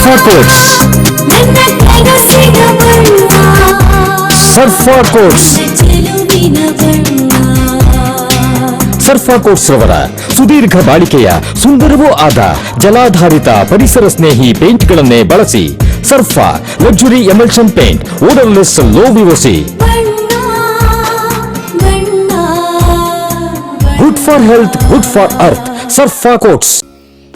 Quotes ನನ್ನ ಕನಸಿನ ಬಣ್ಣ ಸರ್ಫಾ ಕೋಟ್ಸ್ ಚೆಲುವಿನ ಬಣ್ಣ ಸರ್ಫಾ ಕೋಟ್ಸ್ ರವರ ಸುದೀರ್ಘ ಬಾಳಿಕೆಯ ಸುಂದರವೂ ಆದ ಜಲಾಧಾರಿತ ಪರಿಸರ ಸ್ನೇಹಿ ಪೇಂಟ್ಗಳನ್ನೇ ಬಳಸಿ Sarfa luxury emulsion paint odourless low VOC ಬಣ್ಣ ಬಣ್ಣ good for health good for earth Sarfa coats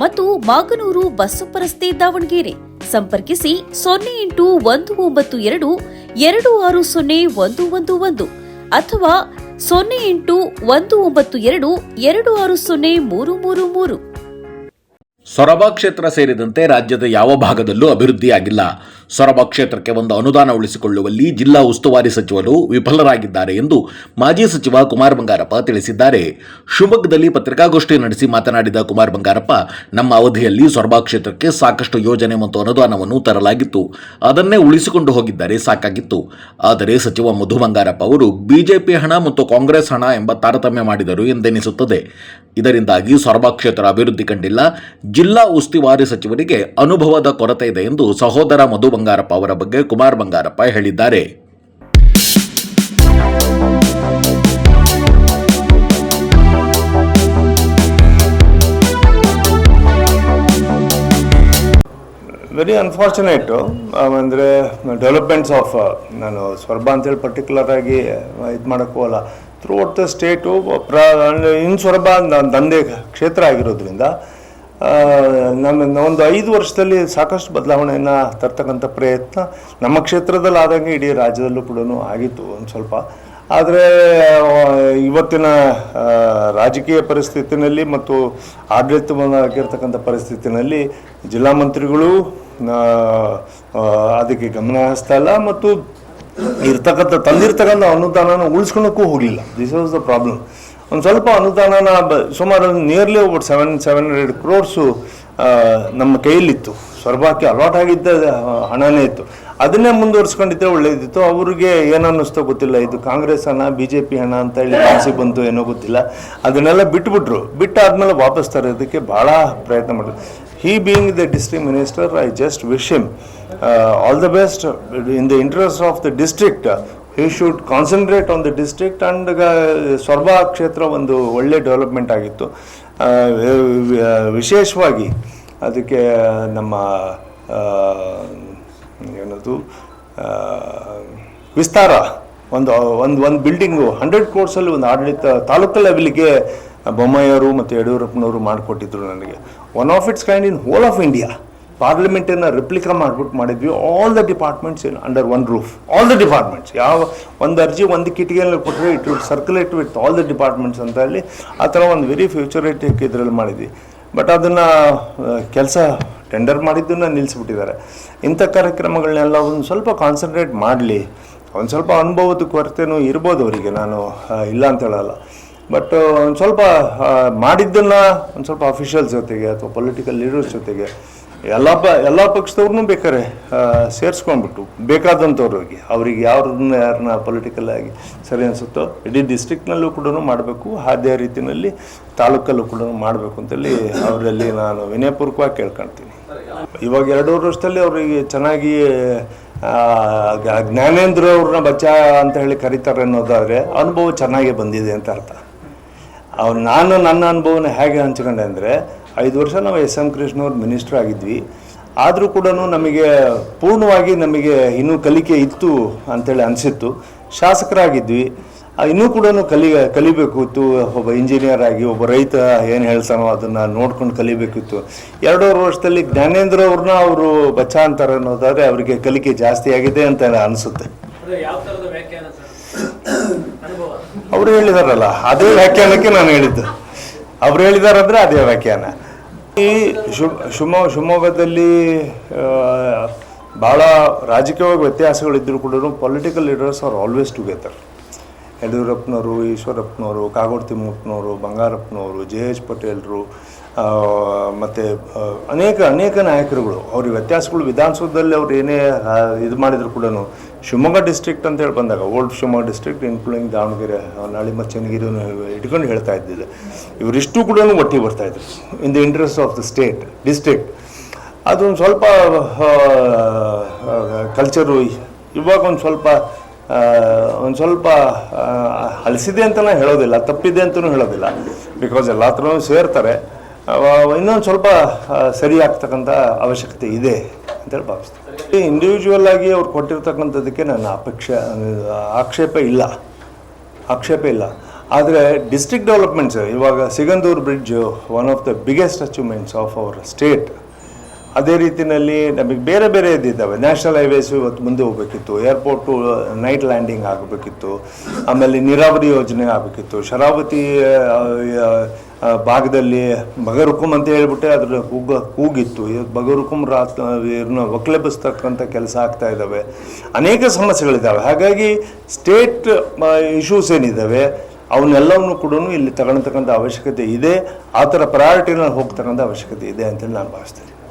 ಮತ್ತು ಮಾಗನೂರು ಬಸ್ಸಪ್ಪ ರಸ್ತೆ ದಾವಣಗೆರೆ. ಸಂಪರ್ಕಿಸಿ ಸೊನ್ನೆ ಎಂಟು ಒಂದು ಒಂಬತ್ತು ಎರಡು ಎರಡು ಆರು ಸೊನ್ನೆ ಒಂದು ಒಂದು ಒಂದು ಅಥವಾ ಸೊನ್ನೆ ಎಂಟು ಒಂದು ಒಂಬತ್ತು ಎರಡು ಎರಡು ಆರು ಸೊನ್ನೆ ಮೂರು ಮೂರು ಮೂರು. ಸೊರಬ ಕ್ಷೇತ್ರ ಸೇರಿದಂತೆ ರಾಜ್ಯದ ಯಾವ ಭಾಗದಲ್ಲೂ ಅಭಿವೃದ್ಧಿಯಾಗಿಲ್ಲ. ಸೊರಬ ಕ್ಷೇತ್ರಕ್ಕೆ ಒಂದು ಅನುದಾನ ಉಳಿಸಿಕೊಳ್ಳುವಲ್ಲಿ ಜಿಲ್ಲಾ ಉಸ್ತುವಾರಿ ಸಚಿವರು ವಿಫಲರಾಗಿದ್ದಾರೆ ಎಂದು ಮಾಜಿ ಸಚಿವ ಕುಮಾರ್ ಬಂಗಾರಪ್ಪ ತಿಳಿಸಿದ್ದಾರೆ. ಶಿವಮೊಗ್ಗದಲ್ಲಿ ಪತ್ರಿಕಾಗೋಷ್ಠಿ ನಡೆಸಿ ಮಾತನಾಡಿದ ಕುಮಾರ್ ಬಂಗಾರಪ್ಪ, ನಮ್ಮ ಅವಧಿಯಲ್ಲಿ ಸೊರಬ ಕ್ಷೇತ್ರಕ್ಕೆ ಸಾಕಷ್ಟು ಯೋಜನೆ ಮತ್ತು ಅನುದಾನವನ್ನು ತರಲಾಗಿತ್ತು. ಅದನ್ನೇ ಉಳಿಸಿಕೊಂಡು ಹೋಗಿದ್ದರೆ, ಸಾಕಾಗಿತ್ತು. ಆದರೆ ಸಚಿವ ಮಧು ಬಂಗಾರಪ್ಪ ಅವರು, ಬಿಜೆಪಿ ಹಣ ಮತ್ತು ಕಾಂಗ್ರೆಸ್ ಹಣ ಎಂಬ ತಾರತಮ್ಯ ಮಾಡಿದರು ಎಂದೆನಿಸುತ್ತದೆ. ಇದರಿಂದಾಗಿ ಸೊರಬ ಕ್ಷೇತ್ರ ಅಭಿವೃದ್ಧಿ ಕಂಡಿಲ್ಲ. ಜಿಲ್ಲಾ ಉಸ್ತುವಾರಿ ಸಚಿವರಿಗೆ ಅನುಭವದ ಕೊರತೆ ಇದೆ ಎಂದು ಸಹೋದರ ಮಧು ಬಂಗಾರಪ್ಪ ಅವರ ಬಗ್ಗೆ ಕುಮಾರ್ ಬಂಗಾರಪ್ಪ ಹೇಳಿದ್ದಾರೆ. ವೆರಿ ಅನ್ಫಾರ್ಚುನೇಟು ಅಂದರೆ ಡೆವಲಪ್ಮೆಂಟ್ಸ್ ಆಫ್ ನಾನು ಸ್ವರ್ಬ ಅಂತೇಳಿ ಪರ್ಟಿಕ್ಯುಲರ್ ಆಗಿ ಇದು ಮಾಡೋಕ್ಕೂ ಅಲ್ಲ. ಥ್ರೂ ಔಟ್ ದ ಸ್ಟೇಟು ಪ್ರ ಇನ್ ಸ್ವರ್ಬ ದಂಧೆ ಕ್ಷೇತ್ರ ಆಗಿರೋದ್ರಿಂದ ನಮ್ಮ ಒಂದು ಐದು ವರ್ಷದಲ್ಲಿ ಸಾಕಷ್ಟು ಬದಲಾವಣೆಯನ್ನು ತರ್ತಕ್ಕಂಥ ಪ್ರಯತ್ನ ನಮ್ಮ ಕ್ಷೇತ್ರದಲ್ಲಿ ಆದಂಗೆ ಇಡೀ ರಾಜ್ಯದಲ್ಲೂ ಕೂಡ ಆಗಿತ್ತು ಒಂದು ಸ್ವಲ್ಪ. ಆದರೆ ಇವತ್ತಿನ ರಾಜಕೀಯ ಪರಿಸ್ಥಿತಿನಲ್ಲಿ ಮತ್ತು ಆಡಳಿತವಾಗಿರ್ತಕ್ಕಂಥ ಪರಿಸ್ಥಿತಿನಲ್ಲಿ ಜಿಲ್ಲಾ ಮಂತ್ರಿಗಳು ಅದಕ್ಕೆ ಗಮನ ಹರಿಸ್ತಾ ಇಲ್ಲ ಮತ್ತು ಇರ್ತಕ್ಕಂಥ, ತಂದಿರ್ತಕ್ಕಂಥ ಅನುದಾನನ ಉಳಿಸ್ಕೊಳಕ್ಕೂ ಹೋಗಲಿಲ್ಲ. ದಿಸ್ ವಾಸ್ ದ ಪ್ರಾಬ್ಲಮ್ ಒಂದು ಸ್ವಲ್ಪ ಅನುದಾನನ ಬ ಸುಮಾರು ನಿಯರ್ಲಿ ಒಬ್ಬಟ್ಟು ಸೆವೆನ್ ಸೆವೆನ್ ಹಂಡ್ರೆಡ್ ಕ್ರೋರ್ಸು ನಮ್ಮ ಕೈಯಲ್ಲಿತ್ತು. ಸ್ವರ್ಭಕ್ಕೆ ಅಲಾಟ್ ಆಗಿದ್ದ ಹಣನೇ ಇತ್ತು. ಅದನ್ನೇ ಮುಂದುವರ್ಸ್ಕೊಂಡಿದ್ದೆ ಒಳ್ಳೇದಿತ್ತು. ಅವ್ರಿಗೆ ಏನನ್ನಿಸ್ತೋ ಗೊತ್ತಿಲ್ಲ. ಇದು ಕಾಂಗ್ರೆಸ್ ಹಣ ಬಿ ಜೆ ಪಿ ಹಣ ಅಂತ ಹೇಳಿ ಕಾಸಿ ಬಂತು, ಏನೋ ಗೊತ್ತಿಲ್ಲ. ಅದನ್ನೆಲ್ಲ ಬಿಟ್ಬಿಟ್ರು. ಬಿಟ್ಟಾದ್ಮೇಲೆ ವಾಪಸ್ ತರೋದಕ್ಕೆ ಭಾಳ ಪ್ರಯತ್ನ ಮಾಡಿದ್ರು. He being the district minister I just wish him all the best in the interest of the district he should concentrate on the district and ಸ್ವರ್ಬಾ ಕ್ಷೇತ್ರ ಒಂದು ಒಳ್ಳೆ ಡೆವಲಪ್ಮೆಂಟ್ ಆಗಿತ್ತು. ವಿಶೇಷವಾಗಿ ಅದಕ್ಕೆ ನಮ್ಮ ಏನದು ವಿಸ್ತಾರ ಒಂದು ಒಂದು ಒಂದು ಬಿಲ್ಡಿಂಗು ಹಂಡ್ರೆಡ್ ಕೋರ್ಸಲ್ಲಿ ಒಂದು ಆಡಳಿತ ತಾಲೂಕು ಲೆವೆಲ್ಗೆ ಬೊಮ್ಮಾಯಿಯವರು ಮತ್ತು ಯಡಿಯೂರಪ್ಪನವರು ಮಾಡಿಕೊಟ್ಟಿದ್ರು ನನಗೆ. One of its kind in whole of India ಪಾರ್ಲಿಮೆಂಟನ್ನು replica ಮಾಡ್ಬಿಟ್ಟು ಮಾಡಿದ್ವಿ. All the departments in under one roof all the departments ಯಾವ ಒಂದು ಅರ್ಜಿ, ಒಂದು ಕಿಟಿಗೆಯಲ್ಲಿ ಕೊಟ್ಟರೆ it will circulate with all the departments ಅಂತ ಹೇಳಿ ಆ ಥರ ಒಂದು ವೆರಿ ಫ್ಯೂಚರಿಟಿಕ್ ಇದರಲ್ಲಿ ಮಾಡಿದ್ವಿ. ಬಟ್ ಅದನ್ನು ಕೆಲಸ ಟೆಂಡರ್ ಮಾಡಿದ್ದನ್ನು ನಿಲ್ಲಿಸ್ಬಿಟ್ಟಿದ್ದಾರೆ ಇಂಥ ಕಾರ್ಯಕ್ರಮಗಳನ್ನೆಲ್ಲ ಒಂದು ಸ್ವಲ್ಪ ಕಾನ್ಸಂಟ್ರೇಟ್ ಮಾಡಲಿ. ಒಂದು ಸ್ವಲ್ಪ ಅನುಭವದ ಕೊರತೆನೂ ಇರ್ಬೋದು ಅವರಿಗೆ. ನಾನು ಇಲ್ಲ ಅಂತ ಹೇಳಲ್ಲ. ಬಟ್ ಒಂದು ಸ್ವಲ್ಪ ಮಾಡಿದ್ದನ್ನು ಒಂದು ಸ್ವಲ್ಪ ಅಫಿಷಿಯಲ್ಸ್ ಜೊತೆಗೆ ಅಥವಾ ಪೊಲಿಟಿಕಲ್ ಲೀಡರ್ಸ್ ಜೊತೆಗೆ ಎಲ್ಲ ಪ, ಎಲ್ಲ ಪಕ್ಷದವ್ರನ್ನೂ ಬೇಕಾರೆ ಸೇರಿಸ್ಕೊಂಡ್ಬಿಟ್ಟು ಬೇಕಾದಂಥವ್ರಿಗೆ ಅವ್ರಿಗೆ ಯಾರನ್ನ ಯಾರನ್ನ ಪೊಲಿಟಿಕಲ್ ಆಗಿ ಸರಿ ಅನಿಸುತ್ತೋ, ಇಡೀ ಡಿಸ್ಟ್ರಿಕ್ಟ್ನಲ್ಲೂ ಕೂಡ ಮಾಡಬೇಕು ಅದೇ ರೀತಿಯಲ್ಲಿ ತಾಲೂಕಲ್ಲೂ ಕೂಡ ಮಾಡಬೇಕು ಅಂತೇಳಿ ಅವರಲ್ಲಿ ನಾನು ವಿನಯಪೂರ್ವಕವಾಗಿ ಕೇಳ್ಕೊಳ್ತೀನಿ. ಇವಾಗ ಎರಡೂವರೆ ವರ್ಷದಲ್ಲಿ ಅವರಿಗೆ ಚೆನ್ನಾಗಿ ಜ್ಞಾನೇಂದ್ರ ಅವ್ರನ್ನ ಬಚ್ಚ ಅಂತ ಹೇಳಿ ಕರೀತಾರೆ ಅನ್ನೋದಾದರೆ ಅನುಭವ ಚೆನ್ನಾಗಿ ಬಂದಿದೆ ಅಂತ ಅರ್ಥ. ಅವ್ರು, ನಾನು ನನ್ನ ಅನುಭವನ ಹೇಗೆ ಹಂಚ್ಕೊಂಡೆ ಅಂದರೆ ಐದು ವರ್ಷ ನಾವು ಎಸ್ ಎಂ ಕೃಷ್ಣವ್ರು ಮಿನಿಸ್ಟರ್ ಆಗಿದ್ವಿ. ಆದರೂ ಕೂಡ ನಮಗೆ ಪೂರ್ಣವಾಗಿ ನಮಗೆ ಇನ್ನೂ ಕಲಿಕೆ ಇತ್ತು ಅಂತೇಳಿ ಅನಿಸಿತ್ತು. ಶಾಸಕರಾಗಿದ್ವಿ. ಇನ್ನೂ ಕೂಡ ಕಲಿ ಕಲಿಬೇಕಿತ್ತು. ಒಬ್ಬ ಇಂಜಿನಿಯರ್ ಆಗಿ ಒಬ್ಬ ರೈತ ಏನು ಹೇಳ್ತಾನೋ ಅದನ್ನು ನೋಡ್ಕೊಂಡು ಕಲಿಬೇಕಿತ್ತು. ಎರಡೂವರೆ ವರ್ಷದಲ್ಲಿ ಜ್ಞಾನೇಂದ್ರ ಅವ್ರನ್ನ ಅವರು ಬಚ್ಚ ಅಂತಾರೆ ಅನ್ನೋದಾದರೆ ಅವರಿಗೆ ಕಲಿಕೆ ಜಾಸ್ತಿ ಆಗಿದೆ ಅಂತ ಅನಿಸುತ್ತೆ. ಅವರು ಹೇಳಿದಾರಲ್ಲ ಅದೇ ವ್ಯಾಖ್ಯಾನಕ್ಕೆ ನಾನು ಹೇಳಿದ್ದು. ಅವ್ರು ಹೇಳಿದಾರಂದ್ರೆ ಅದೇ ವ್ಯಾಖ್ಯಾನ. ಈ ಶಿವ ಶಿವಮೊಗ್ಗ ಶಿವಮೊಗ್ಗದಲ್ಲಿ ಭಾಳ ರಾಜಕೀಯವಾಗಿ ವ್ಯತ್ಯಾಸಗಳಿದ್ದರೂ ಕೂಡ political leaders are always together ಯಡಿಯೂರಪ್ಪನವರು, ಈಶ್ವರಪ್ಪನವರು, ಕಾಗೋಡು ತಿಮ್ಮಪ್ಪನವರು, ಬಂಗಾರಪ್ಪನವರು, ಜೆ ಎಚ್ ಪಟೇಲ್ರು ಮತ್ತು ಅನೇಕ ಅನೇಕ ನಾಯಕರುಗಳು ಅವ್ರ ವ್ಯತ್ಯಾಸಗಳು ವಿಧಾನಸೌಧದಲ್ಲಿ ಅವ್ರು ಏನೇ ಇದು ಮಾಡಿದ್ರು ಕೂಡ ಶಿವಮೊಗ್ಗ ಡಿಸ್ಟ್ರಿಕ್ಟ್ ಅಂತ ಹೇಳಿ ಬಂದಾಗ old Shivamogga district including Davanagere ನಾಳಿಮ ಮಚ್ಚನಗಿರಿ ಇಟ್ಕೊಂಡು ಹೇಳ್ತಾ ಇದ್ದಿದ್ದೆ. ಇವರಿಷ್ಟು ಕೂಡ ಒಟ್ಟಿಗೆ ಬರ್ತಾಯಿದ್ರು in the interest of the state district ಅದೊಂದು ಸ್ವಲ್ಪ ಕಲ್ಚರು ಇವಾಗ ಒಂದು ಸ್ವಲ್ಪ ಒಂದು ಸ್ವಲ್ಪ ಅಲಸಿದೆ ಅಂತಲೂ ಹೇಳೋದಿಲ್ಲ ತಪ್ಪಿದೆ ಅಂತಲೂ ಹೇಳೋದಿಲ್ಲ. ಬಿಕಾಸ್ ಎಲ್ಲ ಹತ್ರನೂ ಸೇರ್ತಾರೆ ಇನ್ನೊಂದು ಸ್ವಲ್ಪ ಆ, ಸರಿ ಆಗ್ತಕ್ಕಂಥ ಅವಶ್ಯಕತೆ ಇದೆ. ಅಂತೇಳಿ ಭಾವಿಸ್ತೀನಿ ಇಂಡಿವಿಜುವಲ್ ಆಗಿ ಅವ್ರು ಕೊಟ್ಟಿರ್ತಕ್ಕಂಥದ್ದಕ್ಕೆ ನನ್ನ ಅಪೇಕ್ಷೆ ಆಕ್ಷೇಪ ಇಲ್ಲ. ಆಕ್ಷೇಪ ಇಲ್ಲ. ಆದರೆ ಡಿಸ್ಟ್ರಿಕ್ಟ್ ಡೆವಲಪ್ಮೆಂಟ್ಸ್ ಇವಾಗ Sigandur bridge one of the biggest achievements of our state ಅದೇ ರೀತಿಯಲ್ಲಿ ನಮಗೆ ಬೇರೆ ಬೇರೆ ಇದ್ದಿದ್ದಾವೆ. ನ್ಯಾಷನಲ್ ಹೈವೇಸ್ ಇವತ್ತು ಮುಂದೆ ಹೋಗಬೇಕಿತ್ತು. ಏರ್ಪೋರ್ಟು ನೈಟ್ ಲ್ಯಾಂಡಿಂಗ್ ಆಗಬೇಕಿತ್ತು. ಆಮೇಲೆ ನೀರಾವರಿ ಯೋಜನೆ ಆಗಬೇಕಿತ್ತು. ಶರಾವತಿ ಭಾಗದಲ್ಲಿ ಬಗರುಕುಂ ಅಂತ ಹೇಳ್ಬಿಟ್ಟೆ ಅದ್ರ ಕೂಗ, ಕೂಗಿತ್ತು. ಬಗರುಕುಂ ರಾತ್ ಇವ್ರನ್ನ ಕೆಲಸ ಆಗ್ತಾ ಇದ್ದಾವೆ. ಅನೇಕ ಸಮಸ್ಯೆಗಳಿದ್ದಾವೆ. ಹಾಗಾಗಿ ಸ್ಟೇಟ್ ಇಶ್ಯೂಸ್ ಏನಿದ್ದಾವೆ, ಅವನ್ನೆಲ್ಲವನ್ನು ಕೂಡ ಇಲ್ಲಿ ತಗೊಳ್ತಕ್ಕಂಥ ಅವಶ್ಯಕತೆ ಇದೆ. ಆ ಥರ ಪ್ರಯಾರಿಟಿನಲ್ಲಿ ಹೋಗ್ತಕ್ಕಂಥ ಅವಶ್ಯಕತೆ ಇದೆ ಅಂತೇಳಿ ನಾನು ಭಾವಿಸ್ತೇನೆ.